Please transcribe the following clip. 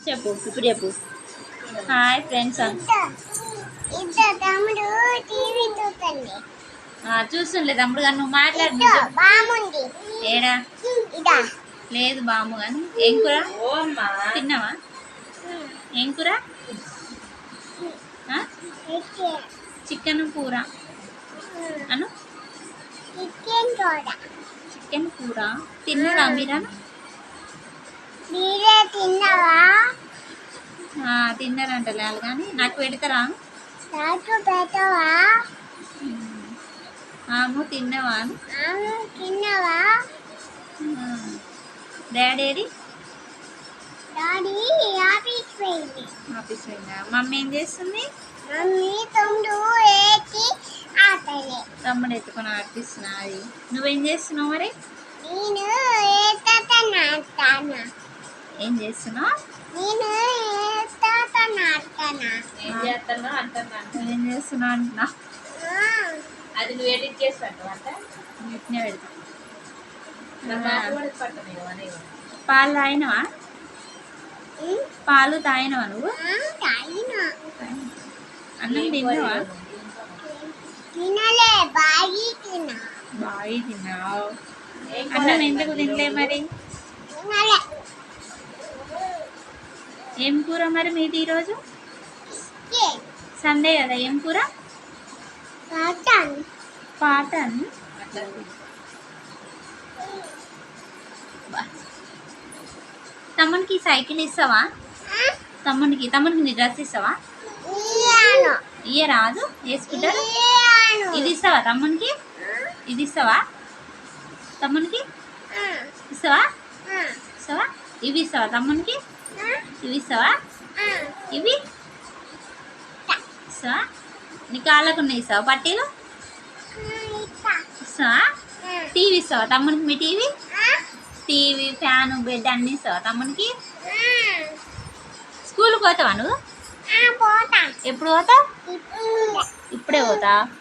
చెప్పు ఇప్పుడు చెప్పు. హాయ్ ఫ్రెండ్స్ తమ్ముడు టీవీ చూస్తుంది చూస్తుండే తమ్ముడు కానీ నువ్వు మాట్లాడు ఏడా? ఇదా. లేదు బాము కానీ ఏం కూర? తిన్నావా? ఏం కూర? చికెన్ కూర. అను? చికెన్ కూర. తిన్నారా మీరా మీరే తిన్నావా ఆ, తిన్నారంట లేదు కానీ నాకు పెడతారా? నాకు పెట్టవా? ఆము తిన్నావా? ఆమె తిన్నావా. డాడీ డాడీ ఆఫీస్ పోయింది. ఆఫీస్ పోయిందా? మమ్మీ ఏం చేస్తుంది? మమ్మీ తమ్ముడు ఏకి ఆటలే తమ్ముడు ఎత్తుకొని ఆడిపిస్తున్నా అది నువ్వేం చేస్తున్నావు మరి? నేను ఏతాతనాడతానా ఏం చేస్తున్నావు? నేను ఏం అంటున్నా? ఏం అది నువ్వు ఎడిట్ చేసి పెడతా. పాలు తాగినవా? పాలు తాగినవా నువ్వు? అన్నం తిన్నావా? తినలే బాగి తిన్నా. బాగా తిన్నావు? అన్నం ఎందుకు తినలే మరి? తినలే. ఏం కూర మరి మీది ఈరోజు? సండే కదా ఏం కూర? పాటన్. తమ్మునికి సైకిల్ ఇస్తావా? తమ్మునికి తమ్మునికి నీ డ్రెస్ ఇస్తావా? ఇయ్య రాదు వేసుకుంటారు. ఇది ఇస్తావా తమ్మునికి? ఇది ఇస్తావా? తమ్మునికి? ఇస్తావా? ఇస్తావా? ఇవి ఇస్తావా తమ్మునికి? ఇవి ఇస్తావా. ఇవి? ఇస్తావా? నీ కాళ్ళకు ఉన్నాయి ఇస్తావా పట్టీలు? ఇస్తా. ఇస్తావా? టీవీ ఇస్తావా తమ్మునికి మీ టీవీ? టీవీ ఫ్యాన్ బెడ్ అన్నీ ఇస్తావా తమ్మునికి. స్కూల్కి పోతావా నువ్వు? ఎప్పుడు పోతావు? ఇప్పుడు. ఇప్పుడే పోతా ఉమ్.